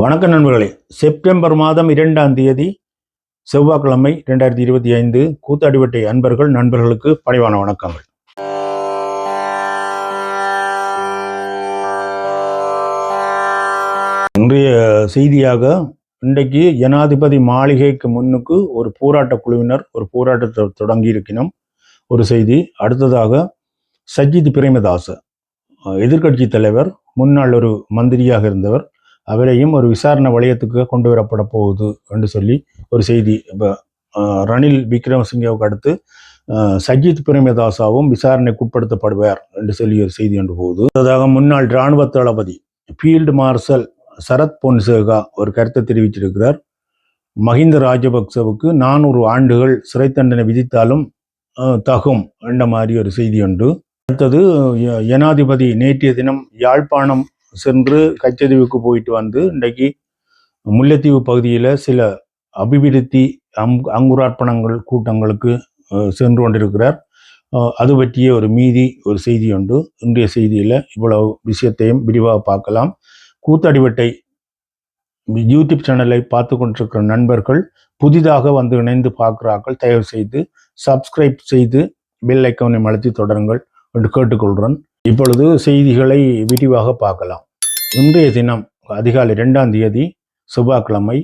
வணக்கம் நண்பர்களே. செப்டம்பர் மாதம் இரண்டாம் தேதி செவ்வாய்க்கிழமை ரெண்டாயிரத்தி இருபத்தி ஐந்து கூத்தாடிவட்டை அன்பர்கள் நண்பர்களுக்கு பணிவான வணக்கங்கள். இன்றைய செய்தியாக இன்றைக்கு ஜனாதிபதி மாளிகைக்கு முன்னுக்கு ஒரு போராட்ட குழுவினர் ஒரு போராட்டத்தை தொடங்கி இருக்கணும் ஒரு செய்தி அடுத்ததாக சஜித் பிரேமதாச எதிர்க்கட்சி தலைவர் முன்னாள் ஒரு மந்திரியாக இருந்தவர் அவரையும் ஒரு விசாரணை வளையத்துக்கு கொண்டு வரப்பட போகுது என்று சொல்லி ஒரு செய்தி. இப்போ ரணில் விக்ரமசிங்கவுக்கு அடுத்து சஜித் பிரேமதாசாவும் விசாரணைக்கு உட்படுத்தப்படுவார் என்று சொல்லி ஒரு செய்தி கொண்டு போகுது. அதாக முன்னாள் இராணுவ தளபதி ஃபீல்டு மார்ஷல் சரத் பொன்சேகா ஒரு கருத்தை தெரிவித்திருக்கிறார். மஹிந்த ராஜபக்சவுக்கு நானூறு ஆண்டுகள் சிறை தண்டனை விதித்தாலும் தகும் என்ற மாதிரி ஒரு செய்தி உண்டு. அடுத்தது ஜனாதிபதி நேற்றைய தினம் யாழ்ப்பாணம் சென்று கச்சதீவுக்கு போயிட்டு வந்து இன்றைக்கு முல்லைத்தீவு பகுதியில் சில அபிவிருத்தி அங் அங்குரார்ப்பணங்கள் கூட்டங்களுக்கு சென்று கொண்டிருக்கிறார். அது பற்றிய ஒரு மீதி ஒரு செய்தி உண்டு. இன்றைய செய்தியில் இவ்வளவு விஷயத்தையும் விரிவாக பார்க்கலாம். கூத்தடிவட்டை யூடியூப் சேனலை பார்த்து கொண்டிருக்கிற நண்பர்கள் புதிதாக வந்து இணைந்து பார்க்கிறார்கள் தயவு செய்து சப்ஸ்கிரைப் செய்து பெல் ஐக்கனை அழுத்தி தொடருங்கள் என்று கேட்டுக்கொள்கிறேன் இப்பொழுது செய்திகளை விரிவாக பார்க்கலாம். இன்றைய தினம் அதிகாலை இரண்டாம் தேதி செவ்வாய்க்கிழமை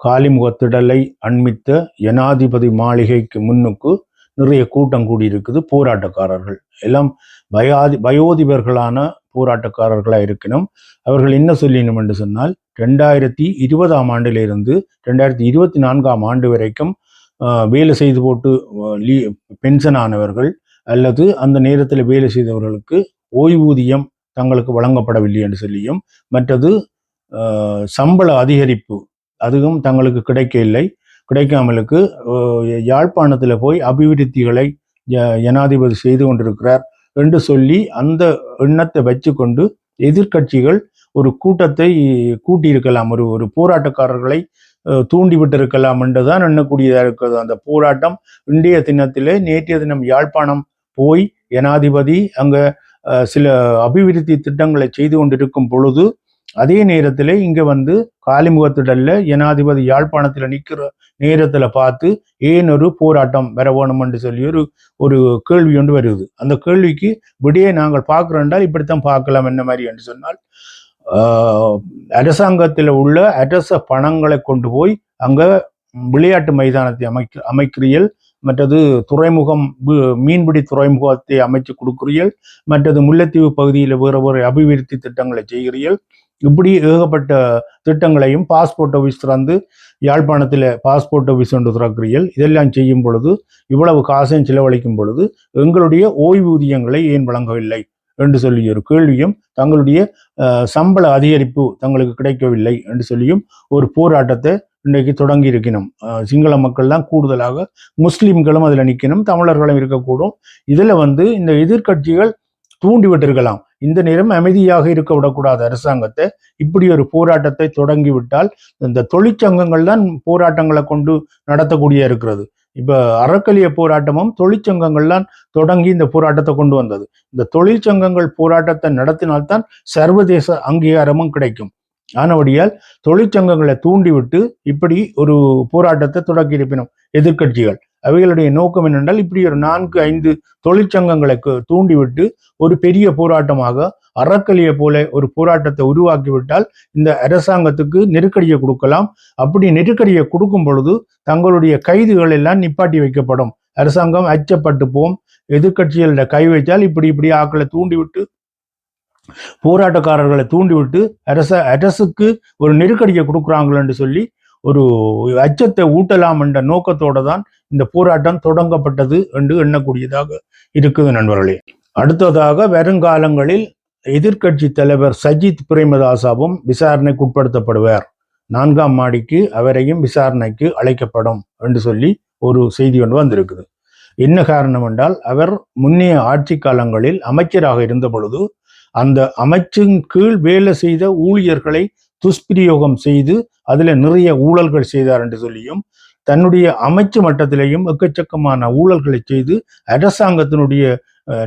காலிமுகத்திடலை அண்மித்த ஜனாதிபதி மாளிகைக்கு முன்னுக்கு நிறைய கூட்டம் கூடியிருக்குது போராட்டக்காரர்கள். எல்லாம் வயாதி வயோதிபர்களான போராட்டக்காரர்களாக இருக்கணும் அவர்கள் என்ன சொல்லினோம் என்று சொன்னால் ரெண்டாயிரத்தி இருபதாம் ஆண்டிலிருந்து ரெண்டாயிரத்தி இருபத்தி நான்காம் ஆண்டு வரைக்கும் வேலை செய்து போட்டு லீ- பென்ஷன் ஆனவர்கள் அல்லது அந்த நேரத்தில் வேலை செய்தவர்களுக்கு ஓய்வூதியம் தங்களுக்கு வழங்கப்படவில்லை என்று சொல்லியும் மற்றது சம்பள அதிகரிப்பு அதுவும் தங்களுக்கு கிடைக்கவில்லை கிடைக்காமலுக்கு யாழ்ப்பாணத்தில் போய் அபிவிருத்திகளை ஜனாதிபதி செய்து கொண்டிருக்கிறார் என்று சொல்லி அந்த எண்ணத்தை வச்சுக்கொண்டு எதிர்க்கட்சிகள் ஒரு கூட்டத்தை கூட்டியிருக்கலாம். ஒரு ஒரு போராட்டக்காரர்களை தூண்டிவிட்டிருக்கலாம் என்றுதான் எண்ணக்கூடியதாக இருக்கிறது. அந்த போராட்டம் இன்றைய தினத்திலே நேற்றைய தினம் யாழ்ப்பாணம் போய் ஜனாதிபதி அங்கே சில அபிவிருத்தி திட்டங்களை செய்து கொண்டிருக்கும் பொழுது அதே நேரத்தில் இங்கே வந்து காலிமுகத்திடல்ல ஜனாதிபதி யாழ்ப்பாணத்தில் நிற்கிற நேரத்தில் பார்த்து ஏன் ஒரு போராட்டம் வர வேணும்னு என்று சொல்லி ஒரு ஒரு கேள்வி ஒன்று வருது. அந்த கேள்விக்கு விடையே நாங்கள் பார்க்குறோண்டால் இப்படித்தான் பார்க்கலாம் என்ன மாதிரி என்று சொன்னால் அரசாங்கத்தில் உள்ள அரச பணங்களை கொண்டு போய் அங்கே விளையாட்டு மைதானத்தை அமைக்க அமைக்கிறீர்கள் மற்றது துறைமுகம் மீன்பிடி துறைமுகத்தை அமைச்சு கொடுக்கிறீர்கள். மற்றது முல்லைத்தீவு பகுதியில் வேறு வேறு அபிவிருத்தி திட்டங்களை செய்கிறீர்கள். இப்படி ஏகப்பட்ட திட்டங்களையும் பாஸ்போர்ட் ஆஃபீஸ் திறந்து யாழ்ப்பாணத்தில் பாஸ்போர்ட் ஆஃபீஸ் ஒன்று திறக்கிறீர்கள். இதெல்லாம் செய்யும் பொழுது இவ்வளவு காசையும் செலவழிக்கும் பொழுது எங்களுடைய ஓய்வூதியங்களை ஏன் வழங்கவில்லை? என்று சொல்லி ஒரு கேள்வியும் தங்களுடைய சம்பள அதிகரிப்பு தங்களுக்கு கிடைக்கவில்லை என்று சொல்லியும் ஒரு போராட்டத்தை இன்றைக்கு தொடங்கி இருக்கணும் சிங்கள மக்கள் தான் கூடுதலாக முஸ்லீம்களும் அதில் நிற்கணும் தமிழர்களும் இருக்கக்கூடும். இதில் வந்து இந்த எதிர்க்கட்சிகள் தூண்டிவிட்டிருக்கலாம் இந்த நேரம் அமைதியாக இருக்க விடக்கூடாது அரசாங்கத்தை இப்படி ஒரு போராட்டத்தை தொடங்கிவிட்டால் இந்த தொழிற்சங்கங்கள் தான் போராட்டங்களை கொண்டு நடத்தக்கூடிய இருக்கிறது. இப்போ அறக்கலிய போராட்டமும் தொழிற்சங்கங்கள்லாம் தொடங்கி இந்த போராட்டத்தை கொண்டு வந்தது. இந்த தொழிற்சங்கங்கள் போராட்டத்தை நடத்தினால்தான் சர்வதேச அங்கீகாரமும் கிடைக்கும். ஆனபடியால் தொழிற்சங்கங்களை தூண்டிவிட்டு இப்படி ஒரு போராட்டத்தை தொடக்கி இருப்பினும் எதிர்க்கட்சிகள். அவைகளுடைய நோக்கம் என்னென்றால் இப்படி ஒரு நான்கு ஐந்து தொழிற்சங்கங்களை தூண்டிவிட்டு ஒரு பெரிய போராட்டமாக அறக்கலிய போல ஒரு போராட்டத்தை உருவாக்கிவிட்டால் இந்த அரசாங்கத்துக்கு நெருக்கடியை கொடுக்கலாம். அப்படி நெருக்கடியை கொடுக்கும் பொழுது தங்களுடைய கைதுகள் எல்லாம் நிப்பாட்டி வைக்கப்படும். அரசாங்கம் அச்சப்பட்டு போம். எதிர்க்கட்சிகளிட கை வைத்தால் இப்படி இப்படி ஆக்களை தூண்டிவிட்டு போராட்டக்காரர்களை தூண்டிவிட்டு அரச அரசுக்கு ஒரு நெருக்கடியை கொடுக்குறாங்களேன்னு சொல்லி ஒரு அச்சத்தை ஊட்டலாம் என்ற நோக்கத்தோட தான் இந்த போராட்டம் தொடங்கப்பட்டது என்று எண்ணக்கூடியதாக இருக்குது நண்பர்களே. அடுத்ததாக வருங்காலங்களில் எதிர்க்கட்சி தலைவர் சஜித் பிரேமதாசாவும் விசாரணைக்கு உட்படுத்தப்படுவார் நான்காம் மாடிக்கு அவரையும் விசாரணைக்கு அழைக்கப்படும் என்று சொல்லி ஒரு செய்தி ஒன்று வந்திருக்குது. என்ன காரணம் என்றால் அவர் முன்னைய ஆட்சி காலங்களில் அமைச்சராக இருந்த பொழுது அந்த அமைச்சின் கீழ் வேலை செய்த ஊழியர்களை துஷ்பிரயோகம் செய்து அதுல நிறைய ஊழல்கள் செய்தார் என்று சொல்லியும் தன்னுடைய அமைச்சு மட்டத்திலேயும் எக்கச்சக்கமான ஊழல்களை செய்து அரசாங்கத்தினுடைய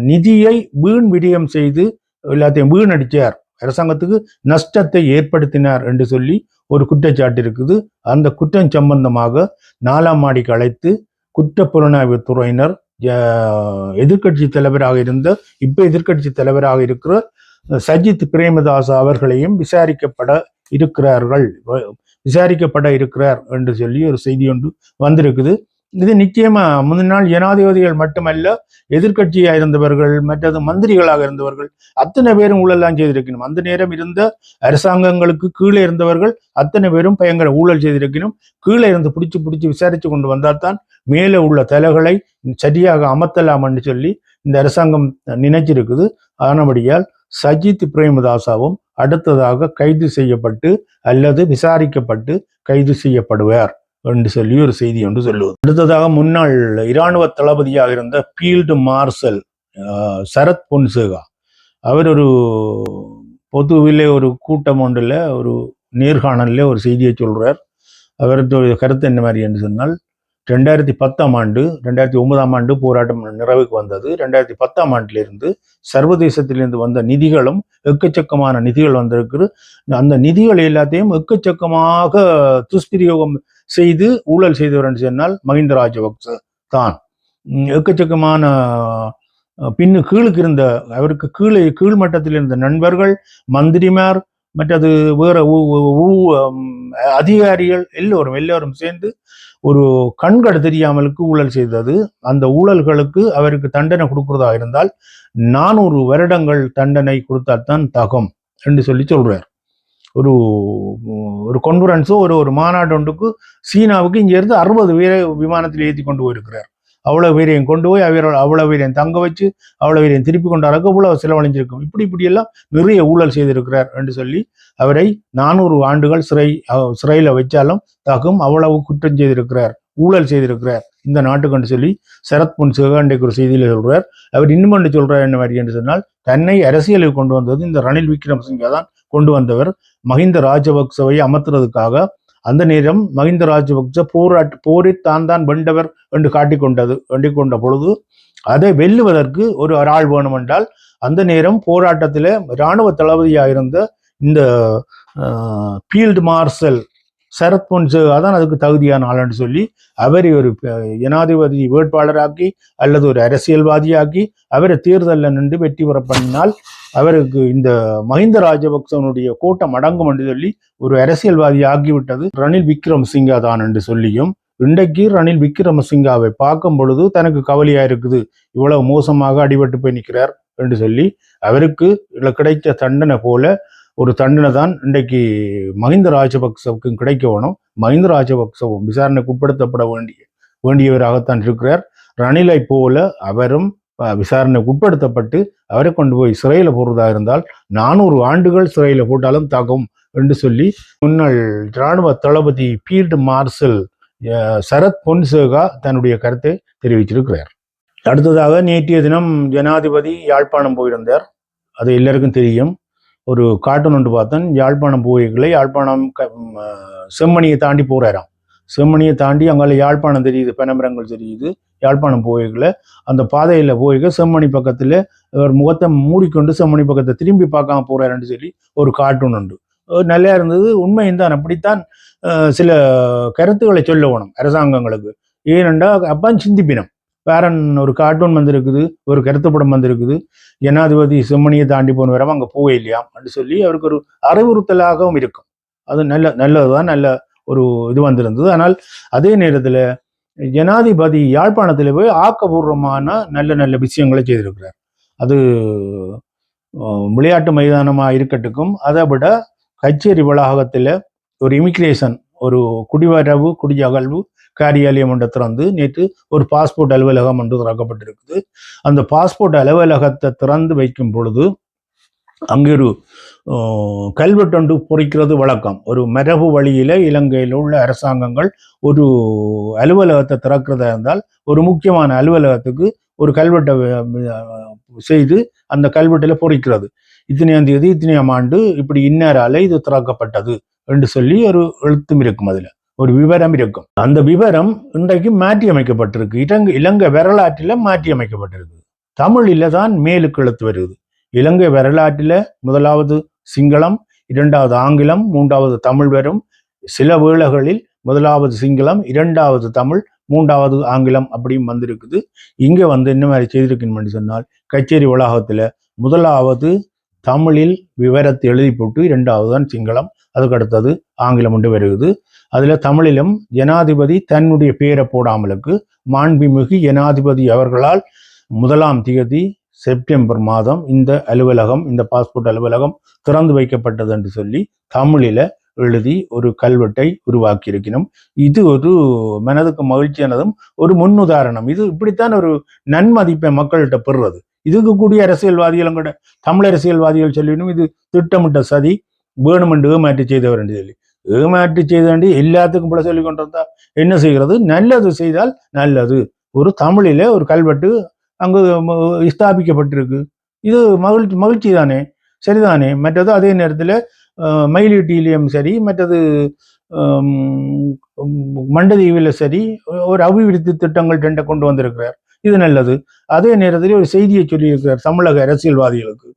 நிதியை வீண் விடயம் செய்து எல்லாத்தையும் வீணடிச்சார். அரசாங்கத்துக்கு நஷ்டத்தை ஏற்படுத்தினார் என்று சொல்லி ஒரு குற்றச்சாட்டு இருக்குது. அந்த குற்றம் சம்பந்தமாக நாலாம் மாடிக்கு அழைத்து குற்றப்புலனாய்வு துறையினர் எதிர்கட்சி தலைவராக இருந்த இப்ப எதிர்கட்சி தலைவராக இருக்கிற சஜித் பிரேமதாஸ் அவர்களையும் விசாரிக்கப்பட இருக்கிறார்கள். விசாரிக்கப்பட இருக்கிறார் என்று சொல்லி ஒரு செய்தி ஒன்று வந்திருக்குது. இது நிச்சயமா நாள் ஜனாதிபதிகள் மட்டுமல்ல எதிர்கட்சியா இருந்தவர்கள் மற்றது மந்திரிகளாக இருந்தவர்கள் அத்தனை பேரும் ஊழல்லாம் செய்திருக்கணும். அந்த நேரம் இருந்த அரசாங்கங்களுக்கு கீழே இருந்தவர்கள் அத்தனை பேரும் பயங்கர ஊழல் செய்திருக்கணும். கீழே இருந்து பிடிச்சு பிடிச்சு விசாரிச்சு கொண்டு வந்தால் தான் மேலே உள்ள தலைகளை சரியாக அமர்த்தலாம்னு சொல்லி இந்த அரசாங்கம் நினைச்சிருக்குது. ஆனபடியால் சஜித் பிரேமதாசாவும் அடுத்ததாக கைது செய்யப்பட்டு அல்லது விசாரிக்கப்பட்டு கைது செய்யப்படுவார். என்று சொல்லி ஒரு செய்தி ஒன்று சொல்லுவது. அடுத்ததாக முன்னாள் இராணுவ தளபதியாக இருந்த ஃபீல்டு மார்ஷல் சரத் பொன்சேகா. அவர் ஒரு பொதுவிலே ஒரு கூட்டம் ஒன்றில் ஒரு நேர்காணலில் ஒரு செய்தியை சொல்கிறார் அவருடைய கருத்து என்ன மாதிரி என்று சொன்னால் ரெண்டாயிரத்தி பத்தாம் ஆண்டு ரெண்டாயிரத்தி ஒன்பதாம் ஆண்டு போராட்டம் நிறைவுக்கு வந்தது. ரெண்டாயிரத்தி பத்தாம் ஆண்டிலிருந்து சர்வதேசத்திலிருந்து வந்த நிதிகளும் எக்கச்சக்கமான நிதிகள் வந்திருக்கு அந்த நிதிகள் எல்லாத்தையும் எக்கச்சக்கமாக துஷ்பிரயோகம் செய்து ஊழல் செய்தவர் என்று சொன்னால் மஹிந்த ராஜபக்ச தான். எக்கச்சக்கமான பின்னு கீழுக்கு இருந்த அவருக்கு கீழே கீழ் மட்டத்தில் இருந்த நண்பர்கள் மந்திரிமார் மற்றது வேற அதிகாரிகள் எல்லோரும் எல்லோரும் சேர்ந்து ஒரு கண்கடு தெரியாமலுக்கு ஊழல் செய்தது. அந்த ஊழல்களுக்கு அவருக்கு தண்டனை கொடுக்கறதா இருந்தால் நானூறு வருடங்கள் தண்டனை கொடுத்தால்தான் தகும் என்று சொல்லி சொல்றார். ஒரு ஒரு கான்ஃபரன்ஸோ ஒரு ஒரு மாநாடு ஒன்றுக்கு சீனாவுக்கு இருந்து அறுபது பேரை விமானத்தில் ஏற்றி கொண்டு போயிருக்கிறார். அவ்வளோ வீரியம் கொண்டு போய் அவர் அவ்வளோ வீரியம் தங்க வச்சு அவ்வளோ வீரியம் திருப்பி கொண்டாருக்கு அவ்வளவு செலவழிஞ்சிருக்கும். இப்படி இப்படியெல்லாம் நிறைய ஊழல் செய்திருக்கிறார் என்று சொல்லி அவரை நானூறு ஆண்டுகள் சிறை சிறையில் வச்சாலும் தாக்கும் அவ்வளவு குற்றம் செய்திருக்கிறார் ஊழல் செய்திருக்கிறார் இந்த நாட்டுக்கு சொல்லி சரத் பொன் சிவகாண்டைக்கு ஒரு செய்தியில் சொல்றார். அவர் இன்னும் ஒன்று சொல்றார் என்ன மாதிரி என்று சொன்னால் தன்னை அரசியலுக்கு கொண்டு வந்தது இந்த ரணில் விக்ரமசிங்க தான் கொண்டு வந்தவர். மஹிந்த ராஜபக்சவை அமர்த்துறதுக்காக அந்த நேரம் மஹிந்த ராஜபக்ச போராட்ட போரை தான் தான் வெண்டவர் என்று காட்டிக்கொண்டது வெண்டிக்கொண்ட பொழுது அதை வெல்லுவதற்கு ஒரு ஆள் வேணுமென்றால் அந்த நேரம் போராட்டத்தில் இராணுவ தளபதியாக இருந்த இந்த ஃபீல்டு மார்ஷல் சரத் பொன்சேகா தான் அதுக்கு தகுதியான ஆளுன்னு சொல்லி அவரை ஒரு ஜனாதிபதி வேட்பாளராக்கி அல்லது ஒரு அரசியல்வாதியாக்கி அவரை தேர்தலில் நின்று வெற்றி பெற பண்ணினால் அவருக்கு இந்த மஹிந்த ராஜபக்சனுடைய கூட்டம் அடங்கும் என்று சொல்லி ஒரு அரசியல்வாதி ஆகிவிட்டது ரணில் விக்ரம் சிங்கா தான் என்று சொல்லியும் இன்றைக்கு ரணில் விக்ரமசிங்காவை பார்க்கும் பொழுது தனக்கு கவலையா இருக்குது இவ்வளவு மோசமாக அடிபட்டு போய் நிற்கிறார் என்று சொல்லி அவருக்கு கிடைத்த தண்டனை போல ஒரு தண்டனை தான் இன்றைக்கு மஹிந்த ராஜபக்சவுக்கும் கிடைக்க வேணும். மஹிந்த ராஜபக்சவும் விசாரணைக்கு உட்படுத்தப்பட வேண்டிய வேண்டியவராகத்தான் இருக்கிறார். ரணிலை போல அவரும் விசாரணைக்கு உட்படுத்தப்பட்டு அவரை கொண்டு போய் சிறையில் போடுறதா இருந்தால் நானூறு ஆண்டுகள் சிறையில் போட்டாலும் தாக்கும் என்று சொல்லி முன்னாள் இராணுவ தளபதி ஃபீல்டு மார்ஷல் சரத் பொன்சேகா தன்னுடைய கருத்தை தெரிவிச்சிருக்கிறார் அடுத்ததாக நேற்றைய தினம் ஜனாதிபதி யாழ்ப்பாணம் போயிருந்தார். அது எல்லாருக்கும் தெரியும். ஒரு கார்ட்டூன் ஒன்று பார்த்தேன். யாழ்ப்பாணம் பூவைகளை யாழ்ப்பாணம் க செம்மணியை தாண்டி போகிறாராம் செம்மணியை தாண்டி அங்கால யாழ்ப்பாணம் தெரியுது பெனம்பரங்கள் தெரியுது. யாழ்ப்பாணம் போய்களை அந்த பாதையில் போய்க செம்மணி பக்கத்தில் ஒரு முகத்தை மூடிக்கொண்டு செம்மணி பக்கத்தை திரும்பி பார்க்காம போகிறாருன்னு சொல்லி ஒரு கார்ட்டூன் உண்டு. நல்லா இருந்தது. உண்மையும் தான். அப்படித்தான் சில கருத்துக்களை சொல்ல வேணும் அரசாங்கங்களுக்கு. ஏனென்றால் அப்போ சிந்திப்பினம். வேறன் ஒரு கார்ட்டூன் வந்திருக்குது ஒரு கருத்து படம் வந்திருக்குது. ஜனாதிபதி சிம்மணியை தாண்டி போனவரம் அங்கே போக இல்லையாம் அப்படின்னு சொல்லி அவருக்கு ஒரு அறிவுறுத்தலாகவும் இருக்கும். அது நல்ல நல்லதுதான் நல்ல ஒரு இது வந்திருந்தது. ஆனால் அதே நேரத்தில் ஜனாதிபதி யாழ்ப்பாணத்தில் போய் ஆக்கபூர்வமான நல்ல நல்ல விஷயங்களை செய்திருக்கிறார். அது விளையாட்டு மைதானமாக இருக்கட்டுக்கும் அதை விட கச்சேரி வளாகத்தில் ஒரு இமிக்ரேஷன் ஒரு குடிவரவு குடியகழ்வு காரியாலயம் ஒன்று திறந்து நேற்று ஒரு பாஸ்போர்ட் அலுவலகம் ஒன்று திறக்கப்பட்டிருக்குது. அந்த பாஸ்போர்ட் அலுவலகத்தை திறந்து வைக்கும் பொழுது அங்கே ஒரு கல்வெட்டொன்று பொறிக்கிறது வழக்கம். ஒரு மரபு வழியில் இலங்கையில் உள்ள அரசாங்கங்கள் ஒரு அலுவலகத்தை திறக்கிறதா இருந்தால் ஒரு முக்கியமான அலுவலகத்துக்கு ஒரு கல்வெட்டை செய்து அந்த கல்வெட்டில் பொறிக்கிறது. இத்தனையாம் தேதி இத்தனையாம் ஆண்டு இப்படி இன்னாரால இது திறக்கப்பட்டது என்று சொல்லி ஒரு எழுத்தும் இருக்கும் அதில். ஒரு விவரம் இருக்கும். அந்த விவரம் இன்றைக்கு மாற்றி அமைக்கப்பட்டிருக்கு. இலங்கை இலங்கை வரலாற்றில் மாற்றி அமைக்கப்பட்டிருக்கு. தமிழில் தான் மேலுக்கெழுத்து வருது. இலங்கை வரலாற்றில் முதலாவது சிங்களம் இரண்டாவது ஆங்கிலம் மூன்றாவது தமிழ் வரும். சில வேளைகளில் முதலாவது சிங்களம் இரண்டாவது தமிழ் மூன்றாவது ஆங்கிலம் அப்படியும் வந்திருக்குது. இங்கே வந்து என்ன மாதிரி செய்திருக்கணும்னு சொன்னால் கச்சேரி வளாகத்துல முதலாவது தமிழில் விவரத்தை எழுதி போட்டு இரண்டாவது தான் சிங்களம் அதுக்கடுத்தது ஆங்கிலம் ஒன்று வருகிறது. அதில் தமிழிலும் ஜனாதிபதி தன்னுடைய பெயரை போடாமலுக்கு மாண்புமிகு ஜனாதிபதி அவர்களால் முதலாம் தேதி செப்டம்பர் மாதம் இந்த அலுவலகம் இந்த பாஸ்போர்ட் அலுவலகம் திறந்து வைக்கப்பட்டது என்று சொல்லி தமிழில் எழுதி ஒரு கல்வெட்டை உருவாக்கியிருக்கணும். இது ஒரு மனதுக்கு மகிழ்ச்சியானதும் ஒரு முன்னுதாரணம். இது இப்படித்தான் ஒரு நன்மதிப்பை மக்கள்கிட்ட பெறுறது. இதுக்கு கூடிய அரசியல்வாதிகளும் கூட தமிழ் அரசியல்வாதிகள் சொல்லிடணும் இது திட்டமிட்ட சதி வேணுமென்று ஏமாற்றி செய்தவர் என்று சொல்லி. ஏமாற்றி செய்தாண்டி எல்லாத்துக்கும் போல சொல்லி கொண்டிருந்தா என்ன செய்கிறது? நல்லது செய்தால் நல்லது. ஒரு தமிழில ஒரு கல்வெட்டு அங்கு ஸ்தாபிக்கப்பட்டிருக்கு. இது மகிழ்ச்சி மகிழ்ச்சி தானே சரிதானே? மற்றது அதே நேரத்தில் மயிலீட்டிலையும் சரி மற்றது மண்டதீவில் சரி ஒரு அபிவிருத்தி திட்டங்கள் ரெண்டை கொண்டு வந்திருக்கிறார். இது நல்லது. அதே நேரத்தில் ஒரு செய்தியை சொல்லியிருக்கிறார் தமிழக அரசியல்வாதிகளுக்கு.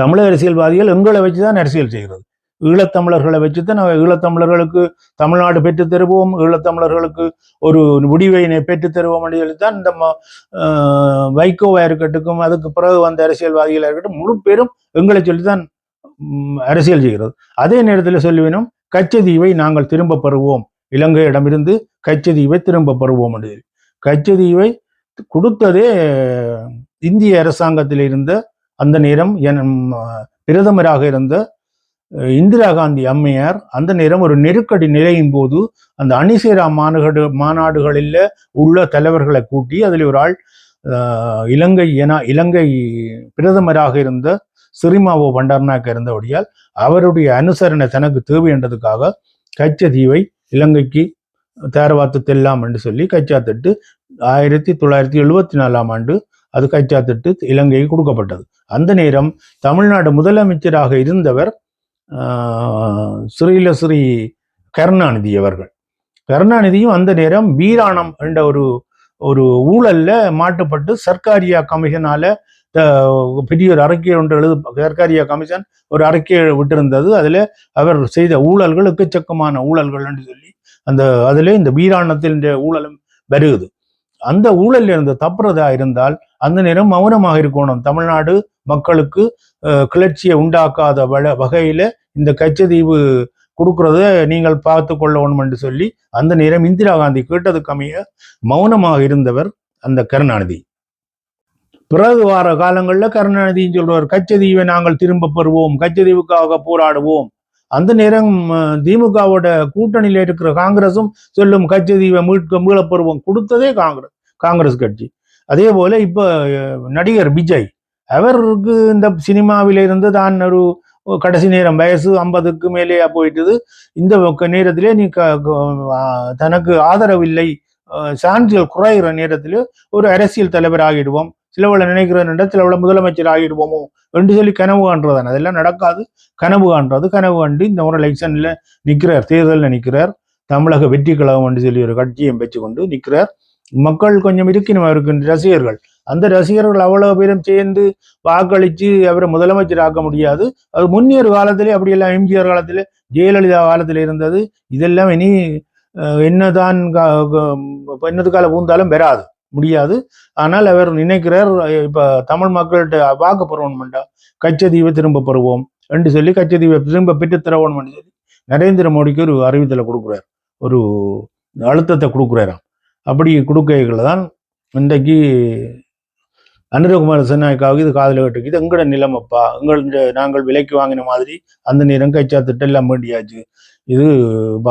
தமிழக அரசியல்வாதிகள் எங்களை வச்சு தான் அரசியல் செய்கிறது. ஈழத்தமிழர்களை வச்சு தான் நம்ம ஈழத்தமிழர்களுக்கு தமிழ்நாடு பெற்றுத் தருவோம் ஈழத்தமிழர்களுக்கு ஒரு முடிவை பெற்றுத் தருவோம் என்று தான் இந்த ம- ஆஹ் வைகோவா இருக்கட்டும் அதுக்கு பிறகு வந்த அரசியல்வாதிகளாக இருக்கட்டும் முழு பேரும் எங்களை சொல்லித்தான் அரசியல் செய்கிறது. அதே நேரத்தில் சொல்லுவேனும் கச்சதீவை நாங்கள் திரும்ப பெறுவோம் இலங்கையிடமிருந்து கச்சதீவை திரும்ப பெறுவோம் என்று கச்சதீவை கொடுத்ததே இந்திய அரசாங்கத்தில் இருந்த அந்த நேரம் என் பிரதமராக இருந்த இந்திரா காந்தி அம்மையார் அந்த நேரம் ஒரு நெருக்கடி நிலையின் போது அந்த அணிசேரா மாநாடு மாநாடுகளில் உள்ள தலைவர்களை கூட்டி அதில் ஒரு ஆள் இலங்கை என இலங்கை பிரதமராக இருந்த சிறிமாவோ பண்டார்நாயக்க இருந்தபடியால் அவருடைய அனுசரணை தனக்கு தேவை என்றதுக்காக கச்சதீவை இலங்கைக்கு தேரவாத்து தெல்லாம் என்று சொல்லி கைச்சாத்திட்டு ஆயிரத்தி தொள்ளாயிரத்தி எழுபத்தி நாலாம் ஆண்டு அது கைச்சாத்திட்டு இலங்கைக்கு கொடுக்கப்பட்டது. அந்த நேரம் தமிழ்நாடு முதலமைச்சராக இருந்தவர் ஆஹ், ஸ்ரீலஸ்ரீ கருணாநிதி அவர்கள். கருணாநிதியும் அந்த நேரம் வீராணம் என்ற ஒரு ஒரு ஊழல்ல மாட்டுப்பட்டு சர்க்காரியா கமிஷனால பெரிய ஒரு அறிக்கை ஒன்று எழுது சர்க்காரியா கமிஷன் ஒரு அறிக்கை விட்டிருந்தது. அதில் அவர் செய்த ஊழல்கள் எக்கச்சக்கமான ஊழல்கள் என்று சொல்லி அந்த அதில் இந்த வீராணத்தின் ஊழலும் வருகுது. அந்த ஊழல்ல இருந்து தப்புறதா இருந்தால் அந்த நேரம் மௌனமாக இருக்கணும். தமிழ்நாடு மக்களுக்கு கிளர்ச்சியை உண்டாக்காத வள வகையில இந்த கச்சதீவு கொடுக்கறத நீங்கள் பார்த்து கொள்ளணும் என்று சொல்லி அந்த நேரம் இந்திரா காந்தி கேட்டதுக்கு அமைய மௌனமாக இருந்தவர் அந்த கருணாநிதி. பிறகு வார காலங்களில் கருணாநிதின்னு சொல்றார் கச்சதீவை நாங்கள் திரும்ப பெறுவோம் கச்சதீவுக்காக போராடுவோம். அந்த நேரம் திமுகவோட கூட்டணியில இருக்கிற காங்கிரஸும் சொல்லும் கச்சதீவை மீட்க மீளப் கொடுத்ததே காங்கிரஸ் காங்கிரஸ் கட்சி. அதே போல இப்போ நடிகர் விஜய் அவருக்கு இந்த சினிமாவில இருந்து தான் ஒரு கடைசி நேரம் வயசு ஐம்பதுக்கு மேலேயா போயிட்டது. இந்த நேரத்திலே நீ க- தனக்கு ஆதரவில்லை இல்லை சான்றிதழ் குறைகிற நேரத்தில் ஒரு அரசியல் தலைவர் ஆகிடுவோம். சிலவள நினைக்கிற சிலவள முதலமைச்சர் ஆகிடுவோமோ என்று சொல்லி கனவு காண்றதான அதெல்லாம் நடக்காது. கனவு காண்றது கனவு கண்டு இந்த முறை எலெக்ஷனில் நிற்கிறார் தேர்தலில் நிற்கிறார் தமிழக வெற்றி கழகம் என்று சொல்லி ஒரு கட்சியை வச்சுக்கொண்டு நிற்கிறார் மக்கள் கொஞ்சம் இருக்கணும் அவருக்கு ரசிகர்கள். அந்த ரசிகர்கள் அவ்வளவு பேரும் சேர்ந்து வாக்களித்து அவரை முதலமைச்சர் ஆக்க முடியாது. அது முன்னேறு காலத்திலே அப்படியெல்லாம் எம்ஜிஆர் காலத்தில் ஜெயலலிதா காலத்தில் இருந்தது. இதெல்லாம் இனி என்னதான் என்னது கால பூந்தாலும் வராது முடியாது. ஆனால் அவர் நினைக்கிறார் இப்போ தமிழ் மக்கள்கிட்ட வாக்கு பெறணும்டா கச்சதீவை திரும்ப பெறுவோம் என்று சொல்லி கச்சதீவை திரும்ப பெற்று தரணும் சொல்லி நரேந்திர மோடிக்கு ஒரு அறிவித்தலை கொடுக்குறார். ஒரு அழுத்தத்தை கொடுக்குறாராம். அப்படி கொடுக்கைகள் தான் இன்றைக்கு அனுரகுமார சென்னாய்க்காவுக்கு இது காதல கட்டுக்கு இது எங்களோட நிலமப்பா எங்களுடைய நாங்கள் விலைக்கு வாங்கின மாதிரி அந்த நேரம் கைச்சா திட்டம் எல்லாம் வேண்டியாச்சு இது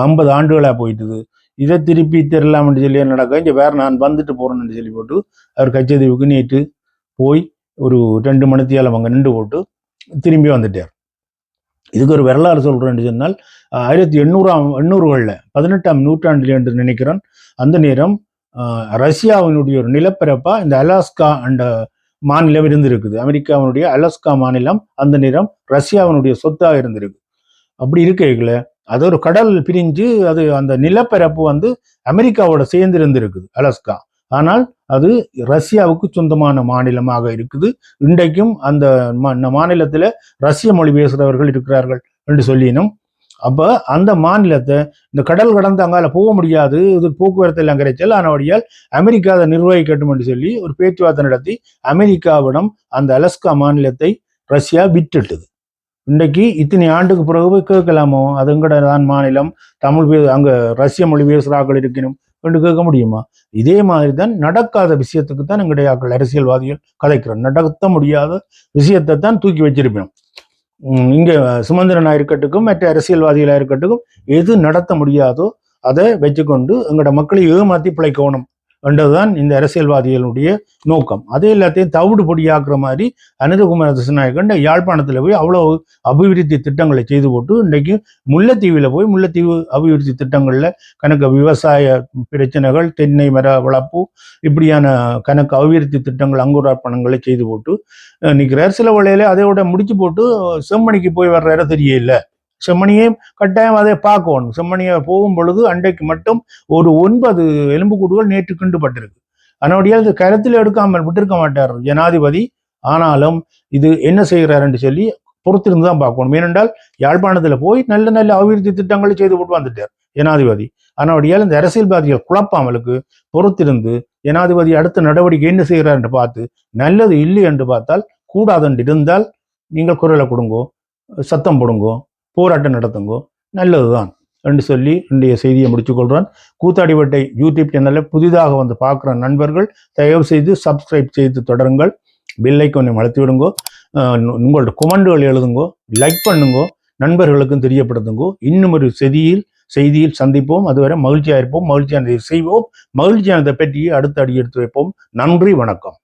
ஐம்பது ஆண்டுகளாக போயிட்டுது. இதை திருப்பி தரலாம்னு சொல்லி நடக்க இங்கே வேற நான் வந்துட்டு போறேன்னு சொல்லி போட்டு அவர் கச்சதீவுக்கு நேற்று போய் ஒரு ரெண்டு மணித்தியால் அவங்க நின்று போட்டு திரும்பி வந்துட்டார். இதுக்கு ஒரு வரலாறு சொல்கிறேன்னு சொன்னால் ஆயிரத்தி எண்ணூறாம் எண்ணூறுகளில் பதினெட்டாம் நூற்றாண்டில் என்று நினைக்கிறேன் அந்த நேரம் ரஷ்யாவினுடைய ஒரு நிலப்பரப்பாக இந்த அலாஸ்கா அந்த மாநிலம் இருந்திருக்குது. அமெரிக்காவினுடைய அலாஸ்கா மாநிலம் அந்த நேரம் ரஷ்யாவினுடைய சொத்தாக இருந்திருக்கு. அப்படி இருக்கைகள அது ஒரு கடல் பிரிஞ்சு அது அந்த நிலப்பரப்பு வந்து அமெரிக்காவோட சேர்ந்து இருந்திருக்குது அலாஸ்கா. ஆனால் அது ரஷ்யாவுக்கு சொந்தமான மாநிலமாக இருக்குது. இன்றைக்கும் அந்த மா- மாநிலத்தில் ரஷ்ய மொழி பேசுகிறவர்கள் இருக்கிறார்கள் என்று சொல்லினும் அப்போ அந்த மாநிலத்தை இந்த கடல் கடந்து அங்கால போக முடியாது இது போக்குவரத்து எல்லாம் கிடைச்சல் ஆனவடியால் அமெரிக்கா அதை நிர்வகிக்கட்டும் என்று சொல்லி ஒரு பேச்சுவார்த்தை நடத்தி அமெரிக்காவிடம் அந்த அலஸ்கா மாநிலத்தை ரஷ்யா விட்டுட்டது. இன்றைக்கு இத்தனை ஆண்டுக்கு பிறகு போய் கேட்கலாமோ? அது எங்கட தான் மாநிலம்? தமிழ் பே அங்க ரஷ்ய மொழி பேசுகிறார்கள் இருக்கணும் என்று கேட்க முடியுமா? இதே மாதிரி தான் நடக்காத விஷயத்துக்கு தான் எங்களுடைய அரசியல்வாதிகள் கதைக்கிறோம் நடத்த முடியாத விஷயத்தை தான் தூக்கி வச்சிருப்போம் இங்கே சுமந்திரனா இருக்கட்டுக்கும் மற்ற அரசியல்வாதிகளாக இருக்கட்டுக்கும் எது நடத்த முடியாதோ அதை வச்சுக்கொண்டு எங்களோட மக்களை ஏமாற்றி பிழைக்கணும். என்றதுதான் இந்த அரசியல்வாதிகளுடைய நோக்கம். அதே எல்லாத்தையும் தவிடு பொடியாக்குற மாதிரி அனந்தகுமார திசுநாயக்கன் யாழ்ப்பாணத்தில் போய் அவ்வளோ அபிவிருத்தி திட்டங்களை செய்து போட்டு இன்றைக்கு முல்லைத்தீவில் போய் முல்லைத்தீவு அபிவிருத்தி திட்டங்களில் கணக்கு விவசாய பிரச்சனைகள் தென்னை மர வளர்ப்பு இப்படியான கணக்கு அபிவிருத்தி திட்டங்கள் அங்குரார்ப்பணங்களை செய்து போட்டு நிற்கிறார் சில வேளையில அதை விட முடிச்சு போட்டு செம்மணிக்கு போய் வர்றாரு தெரியல செம்மணியை கட்டாயம் அதை பார்க்கணும். செம்மணியை போகும் பொழுது அண்டைக்கு மட்டும் ஒரு ஒன்பது எலும்புக்கூடுகள் நேற்று கிண்டுபட்டிருக்கு. அதனுடைய இது கருத்தில் எடுக்காமல் விட்டிருக்க மாட்டார் ஜனாதிபதி. ஆனாலும் இது என்ன செய்கிறாருன்னு சொல்லி பொறுத்திருந்து தான் பார்க்கணும். ஏனென்றால் யாழ்ப்பாணத்தில் போய் நல்ல நல்ல அபிவிருத்தி திட்டங்களை செய்து போட்டு வந்துட்டார் ஜனாதிபதி. அதனுடைய இந்த அரசியல்வாதிகள் குழப்பாமலுக்கு பொறுத்திருந்து ஜனாதிபதி அடுத்த நடவடிக்கை என்ன செய்கிறார் என்று பார்த்து நல்லது இல்லை என்று பார்த்தால் கூடாது என்று இருந்தால் நீங்கள் குரலை கொடுங்கோ சத்தம் போடுங்கோ போராட்டம் நடத்துங்கோ. நல்லதுதான். என்று சொல்லி இன்றைய செய்தியை முடித்துக்கொள்கிறேன் கூத்தாடிவட்டை யூடியூப் சேனலில் புதிதாக வந்து பார்க்குற நண்பர்கள் தயவு செய்து சப்ஸ்கிரைப் செய்து தொடருங்கள். பில்லை கொஞ்சம் வளர்த்து விடுங்கோ. உங்களோட கொமெண்டுகள் எழுதுங்கோ. லைக் பண்ணுங்கோ. நண்பர்களுக்கும் தெரியப்படுத்துங்கோ. இன்னும் ஒரு செய்தியில் செய்தியில் சந்திப்போம். அதுவரை மகிழ்ச்சியாக இருப்போம் மகிழ்ச்சியானதை செய்வோம். மகிழ்ச்சியானதை பற்றி அடுத்த அடி எடுத்து வைப்போம். நன்றி வணக்கம்.